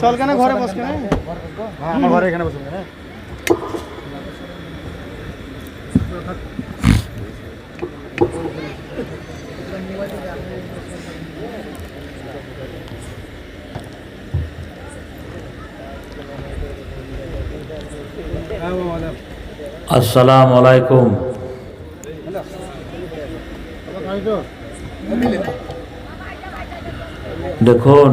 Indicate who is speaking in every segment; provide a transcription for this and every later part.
Speaker 1: চল কেন ঘরে বস কেন?
Speaker 2: হ্যাঁ আমার ঘরে এখানে বসুন হ্যাঁ
Speaker 3: আসসালামু আলাইকুম। দেখুন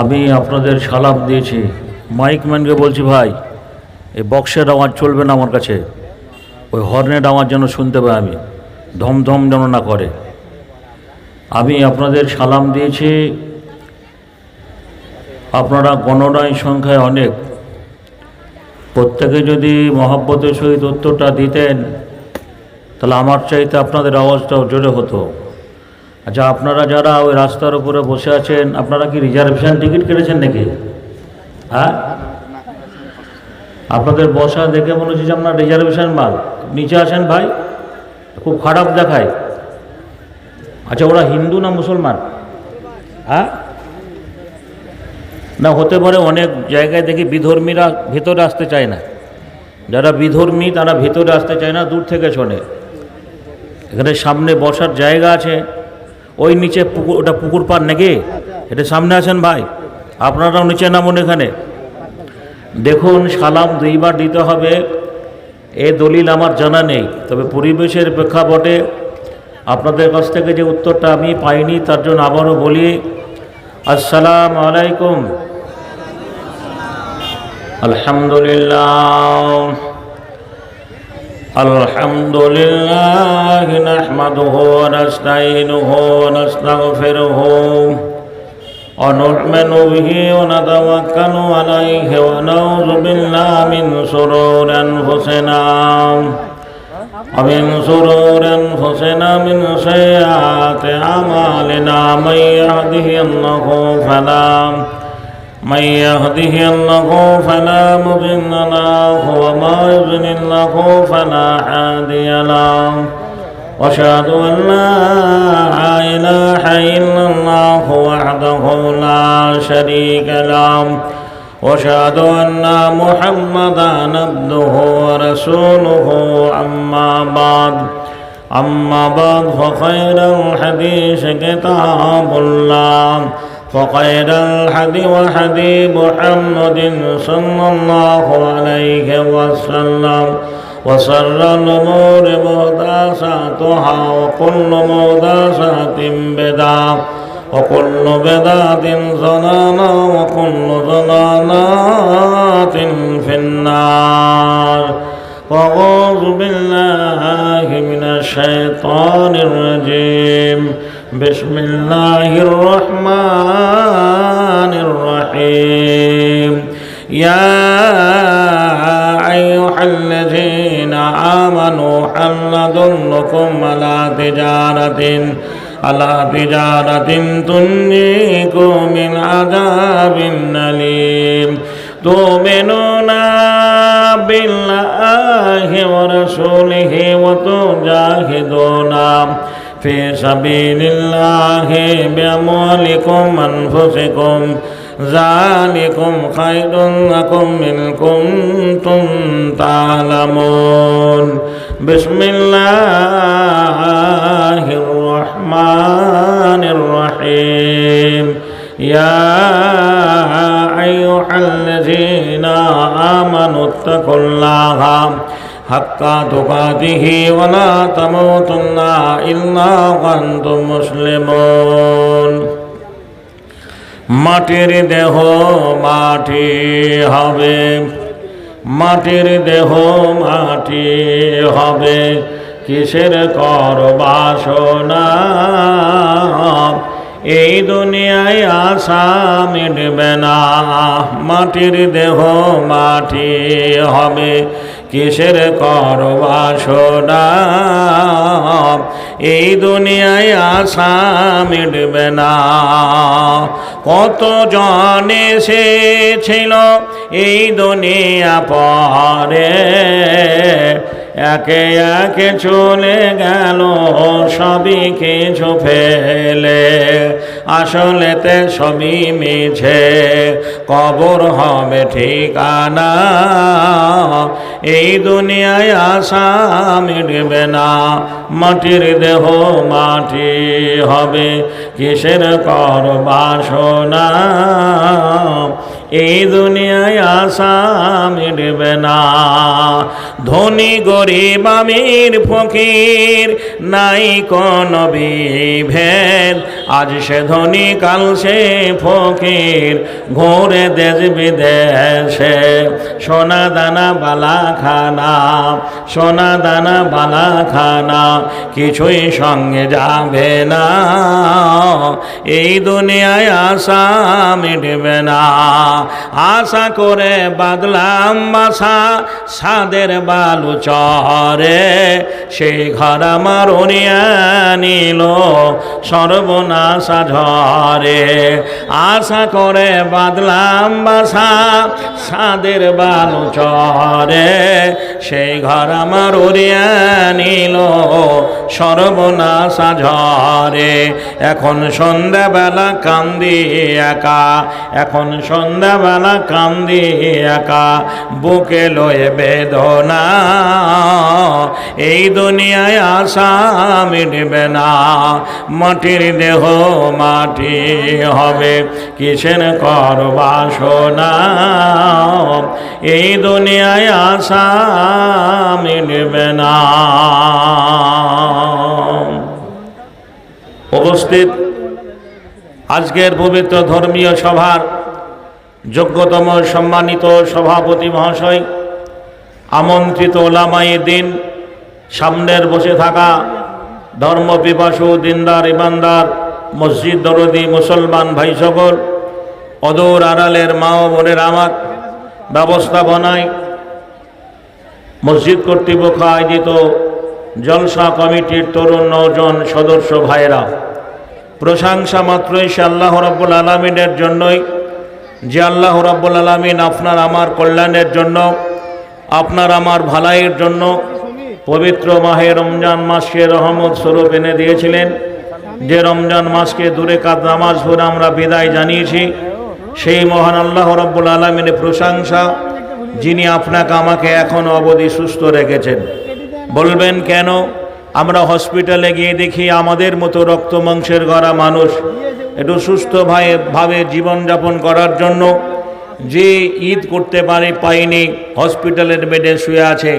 Speaker 3: আমি আপনাদের সালাম দিয়েছি। মাইক ম্যানকে বলছি, ভাই, এই বক্সের আওয়াজ চলবে না আমার কাছে। ওই হর্নের আওয়াজ যেন শুনতে পাই আমি। ধমধম যেন না করে। আমি আপনাদের সালাম দিয়েছি। আপনারা গণনায় সংখ্যায় অনেক। প্রত্যেকে যদি মহাব্বতের সহিত উত্তরটা দিতেন, তাহলে আমার চাইতে আপনাদের আওয়াজটাও জোরে হতো। আচ্ছা আপনারা যারা ওই রাস্তার উপরে বসে আছেন, আপনারা কি রিজার্ভেশন টিকিট কেটেছেন নাকি? হ্যাঁ? আপনাদের বসা দেখে মনে হচ্ছে যে আপনার রিজার্ভেশন মাল। নিচে আসেন ভাই, খুব খারাপ দেখায়। আচ্ছা ওরা হিন্দু না মুসলমান? হ্যাঁ? না, হতে পারে অনেক জায়গায় দেখি বিধর্মীরা ভেতরে আসতে চায় না। যারা বিধর্মী, তারা ভেতরে আসতে চায় না, দূর থেকে শোনে। এখানে সামনে বসার জায়গা আছে। ওই নিচে পুকুর, ওটা পুকুর পার নাকি? এটা সামনে আছেন ভাই। আপনারাও নিচে নামুন এখানে। দেখুন, সালাম দুইবার দিতে হবে। এ দলিল আমার জানা নেই। তবে পরিবেশের প্রেক্ষাপটে আপনাদের কাছ থেকে যে উত্তরটা আমি পাইনি, তার জন্য আবারও বলি, আসসালাম আলাইকুম। আলহামদুলিল্লাহ। الحمد لله نحمده ونستعينه ونستغفره ونؤمن به ونتوكل عليه ونعوذ بالله من شرور أنفسنا ومن شرور أنفسنا من سيئات أعمالنا من يهده الله فلا من يهده الله فلا مضل له وما يضلل له فلا هادي له واشهد ان لا اله الا الله وحده لا شريك له واشهد ان محمدا عبده ورسوله اما بعد اما بعد فخير الحديث كتاب الله فخير الحدي وحدي محمد صلى الله عليه وسلم. وسر الأمور محدثاتها وكل محدثات بدعة. وكل بدعة ضلالة وكل ضلالات في النار. وأعوذ بالله من الشيطان الرجيم. بسم الله الرحمن الرحيم يا أيها الذين آمنوا هل ندلكم على تجارة على تجارة تنجيكم من عذاب أليم تؤمنون بالله ورسوله وتجاهدون في سبيل الله بأموالكم أنفسكم ذلكم خير لكم إن كنتم تعلمون بسم الله الرحمن الرحيم يا أيها الذين آمنوا اتقوا الله حق تقاته ولا تموتن إلا وأنتم مسلمون মাটির দেহ মাটি হবে মাটির দেহ মাটি হবে কিসের কর বাসনা এই দুনিয়ায় আশা মিটবে না। মাটির দেহ মাটি হবে। কিসের কর বাসনা এই দুনিয়ায় আশা মিটবে না। কত জন এসেছিল এই দুনিয়া পরে? একে একে চলে গেল, সবই কিছু ফেলে। আসলেতে সবই মিছে, কবর হবে ঠিকানা। এই দুনিয়ায় আশা মিটবে না, মাটির দেহ মাটি হবে, কিসের কর বাসনা? এই দুনিয়ায় আশা মিটবে না। ধনী গরিব আমির ফকির, নাই কোন বিভেদ। আজ সে ধনী, কাল সে ফকির, ঘোরে দেশ বিদেশে। সোনা দানা, বালা খানা, সোনা দানা, বালা খানা, কিছুই সঙ্গে যাবে না। এই দুনিয়ায় আশা মিটবে না। আশা করে বাদলাম বাসা, সাদের বালু চরে। সেই ঘর আমার নিল সর্বনাশা ঝরে। আশা করে বাদলাম বাসা, সাদের বালু চরে। সেই ঘর আমার নিল সর্বনাশা ঝরে। এখন সন্ধ্যাবেলা কান্দি একা, এখন সন্ধ্যাবেলা কান্দি একা, বুকে লয়ে বেদনা। এই দুনিয়ায় আশা মিটবে না, মাটির দেহ মাটি হবে, কিসের কর বাসনা? এই দুনিয়ায় আশা মিটবে না। উপস্থিত আজকের পবিত্র ধর্মীয় সভার যোগ্যতম সম্মানিত সভাপতি মহাশয়, আমন্ত্রিত ওলামাই দিন, সামনের বসে থাকা ধর্ম পিপাসু দিনদার, ইমানদার, মসজিদ দরদি, মুসলমান ভাই সকল অদূর আড়ালের মা ও বোনের আমার ব্যবস্থাপনায় মসজিদ কর্তৃপক্ষ আয়োজিত জলসা কমিটির তরুণ নজন সদস্য ভাইরা প্রশংসা মাত্রই সে আল্লাহ রব্বুল আলমিনের জন্যই যে আল্লাহ রব্বুল আলমিন আপনার আমার কল্যাণের জন্য, আপনার আমার ভালাইয়ের জন্য পবিত্র মাহে রমজান মাসকে রহমত স্বরূপ এনে দিয়েছিলেন। যে রমজান মাসকে দূরে কাদ নামাজ পড়ে আমরা বিদায় জানিয়েছি। সেই মহান আল্লাহ রব্বুল আলমিনের প্রশংসা, যিনি আপনাকে আমাকে এখন অবধি সুস্থ রেখেছেন। বলবেন কেন? আমরা হসপিটালে গিয়ে দেখি আমাদের মতো রক্ত মাংসের গড়া মানুষ। একটু সুস্থ ভাবে জীবনযাপন করার জন্য যে ঈদ করতে পারে, পাইনি, হসপিটালের বেডে শুয়ে আছে।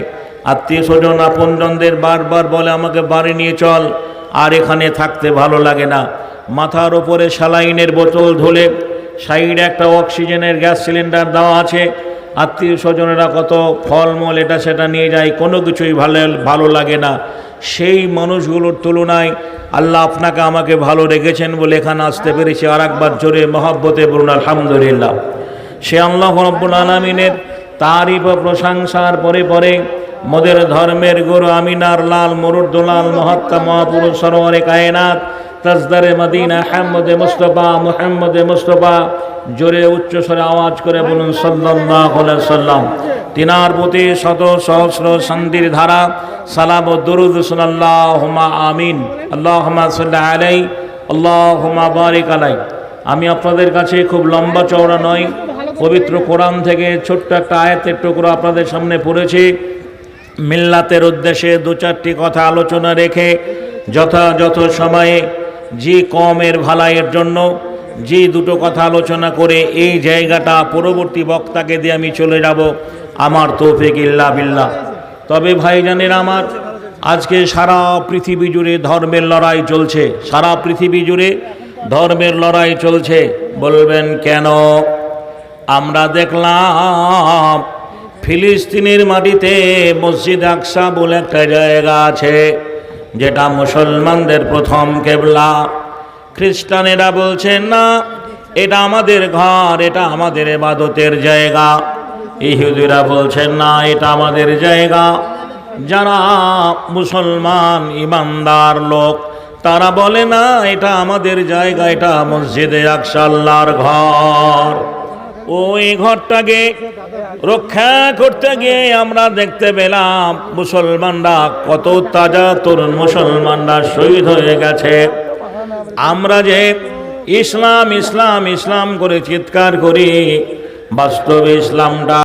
Speaker 3: আত্মীয় স্বজন, আপনজনদের বারবার বলে, আমাকে বাড়ি নিয়ে চল, আর এখানে থাকতে ভালো লাগে না। মাথার ওপরে স্যালাইনের বোতল ধুলে সাইডে একটা অক্সিজেনের গ্যাস সিলিন্ডার দেওয়া আছে। আত্মীয় স্বজনেরা কত ফলমূল, এটা সেটা নিয়ে যায়, কোনো কিছুই ভালো ভালো লাগে না। সেই মানুষগুলোর তুলনায় আল্লাহ আপনাকে আমাকে ভালো রেখেছেন বলে এখানে আসতে পেরেছি। আর একবার জোরে মহব্বতে বলুন আলহামদুলিল্লাহ। সে আল্লাহ রব্বুল আলমিনের তারিফ প্রশংসার পরে পরে মদের ধর্মের গুরু আমিনার লাল মরুদ্দোলাল মহাত্মা মহাপুরুষ সরোয়ারে কায়নাত তাজদারে মদিনা আহমদে মুস্তফা মুহাম্মদে মুস্তফা জোরে উচ্চস্বরে আওয়াজ করে বলুন আলাইহি সাল্লাম তিনার প্রতি শত সহস্র শান্তির ধারা। সালাম ও দরুদ আমিন। আল্লাহুম্মা সাল্লি আলাই আল্লাহুম্মা বারিক আলাই আমি আপনাদের কাছে খুব লম্বা চওড়া নয় পবিত্র কোরআন থেকে ছোট্ট একটা আয়াতের টুকরো আপনাদের সামনে পড়েছি। মিল্লাতের উদ্দেশ্যে দু চারটি কথা আলোচনা রেখে যথাযথ সময়ে যে কমের ভালাইয়ের জন্য যে দুটো কথা আলোচনা করে এই জায়গাটা পরবর্তী বক্তাকে দিয়ে আমি চলে যাব। আমার তৌফিক ইল্লা বিল্লাহ। তবে ভাইজানের আমার, আজকে সারা পৃথিবী জুড়ে ধর্মের লড়াই চলছে। সারা পৃথিবী জুড়ে ধর্মের লড়াই চলছে। বলবেন কেন? আমরা দেখলাম ফিলিস্তিনের মাটিতে মসজিদ আকসা বলে একটা জায়গা আছে, যেটা মুসলমানদের প্রথম কেবলা। খ্রিস্টানেরা বলছেন, না, এটা আমাদের ঘর, এটা আমাদের এবাদতের জায়গা। ইহুদিরা বলছেন, না, এটা আমাদের জায়গা। যারা মুসলমান, ইমানদার লোক, তারা বলে, না, এটা আমাদের জায়গা, এটা মসজিদে আকসা আল্লাহর ঘর। ওই ঘরটাকে রক্ষা করতে গিয়ে আমরা দেখতে পেলাম, মুসলমানরা কত তাজা তরুণ মুসলমানরা শহীদ হয়ে গেছে। আমরা যে ইসলাম ইসলাম ইসলাম করে চিৎকার করি, বাস্তবে ইসলামটা